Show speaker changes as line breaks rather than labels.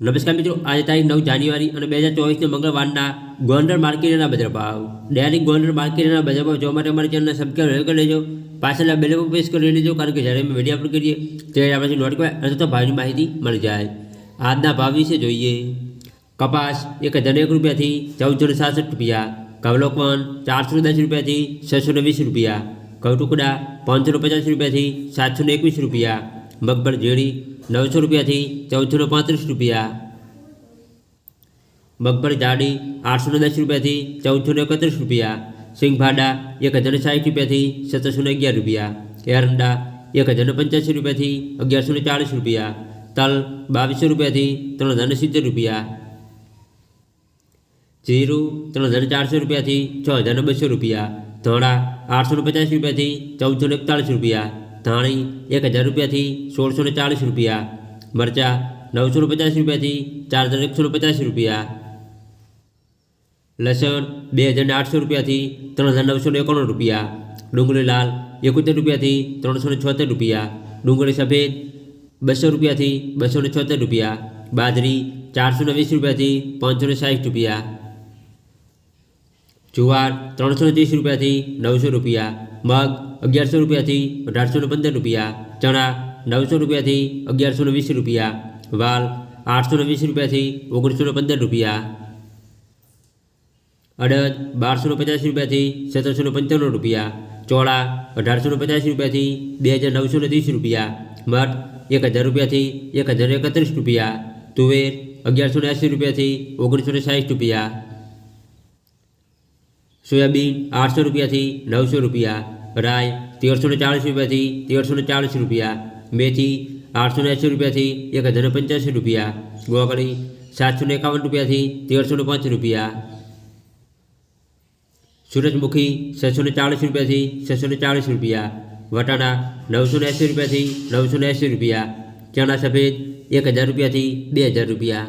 નમસ્કાર મિત્રો આજે તારીખ નવ જાન્યુઆરી અને બે હજાર ચોવીસના મંગળવારના ગોંડલ માર્કેટના બજાર ભાવ દૈનિક ગોંડલ માર્કેટના બજાર ભાવ જોવા માટે અમારી ચેનલને સબસ્ક્રાઈબ કરી લેજો પાછળના બેલ પર પ્રેસ કરી લેજો કારણ કે જ્યારે અમે વિડીયો અપલોડ કરીએ ત્યારે આપણે નોટ કહેવાય અને તો ભાવની માહિતી મળી જાય આજના ભાવ વિશે જોઈએ કપાસ એક હજાર એક રૂપિયાથી ચૌદસો ને સાસઠ રૂપિયા કવલોકવન ચારસો દસ રૂપિયાથી છસો ને વીસ રૂપિયા ઘઉં ટુકડા પાંચસો ને પચાસ રૂપિયાથી સાતસો ને એકવીસ રૂપિયા મગફળ ઝેડી નવસો રૂપિયાથી ચૌદસો ને પાંત્રીસ રૂપિયા મગફળી જાડી આઠસો ને દસ રૂપિયાથી ચૌદસો ને એકત્રીસ રૂપિયા સિંગફાડા એક હજાર ને સાઠ રૂપિયાથી સત્તરસો ને અગિયાર રૂપિયા એરંડા એક હજાર ને પંચ્યાસી રૂપિયાથી અગિયારસો ને ચાળીસ રૂપિયા તલ બાવીસો રૂપિયાથી ત્રણ હજાર ને સિત્તેર રૂપિયા જીરું ત્રણ હજાર ચારસો રૂપિયાથી છ હજાર બસો રૂપિયા ધોળા આઠસો ને પચાસ રૂપિયાથી ચૌદસો ને એકતાળીસ રૂપિયા ધાણી એક હજાર રૂપિયાથી સોળસો ને ચાળીસ રૂપિયા મરચાં નવસો ને પચાસ રૂપિયાથી ચાર હજાર એકસો ને પચાસ રૂપિયા લસણ બે હજાર ને આઠસો રૂપિયાથી ત્રણ હજાર નવસો ને એકાણું રૂપિયા ડુંગળી લાલ એકોતેર રૂપિયાથી ત્રણસો ને છોતેર રૂપિયા ડુંગળી સફેદ બસો રૂપિયાથી બસો ને છોતેર રૂપિયા બાજરી ચારસો ને વીસ રૂપિયાથી પાંચસો ને સાઠ રૂપિયા જુવાર ત્રણસો ને ત્રીસ રૂપિયાથી નવસો રૂપિયા મગ અગિયારસો રૂપિયાથી અઢારસો ને પંદર રૂપિયા ચણા નવસો રૂપિયાથી અગિયારસો ને વીસ રૂપિયા વાલ આઠસો ને વીસ રૂપિયાથી ઓગણીસો ને પંદર રૂપિયા અડદ બારસો ને પચાસ રૂપિયાથી સત્તરસો ને પંચાણું રૂપિયા ચોળા અઢારસો ને પચાસ રૂપિયાથી બે હજાર નવસો ને ત્રીસ રૂપિયા મઠ એક હજાર રૂપિયાથી એક હજાર એકત્રીસ રૂપિયા તુવેર અગિયારસો ને એંસી રૂપિયાથી ઓગણીસો ને સાઠ રૂપિયા સોયાબીન આઠસો રૂપિયાથી નવસો રૂપિયા રાય તેરસો ને ચાળીસ રૂપિયાથી તેરસો ને ચાળીસ રૂપિયા મેથી આઠસો ને એંસી રૂપિયાથી એક હજાર ને પંચ્યાસી રૂપિયા ગોગળી સાતસો ને એકાવન રૂપિયાથી તેરસો ને પાંચ રૂપિયા સૂરજમુખી છસો ને ચાળીસ રૂપિયાથી છસો ને ચાળીસ રૂપિયા વટાણા નવસો ને એંસી રૂપિયાથી નવસો ને એંસી રૂપિયા ચણા સફેદ એક હજાર રૂપિયાથી બે હજાર રૂપિયા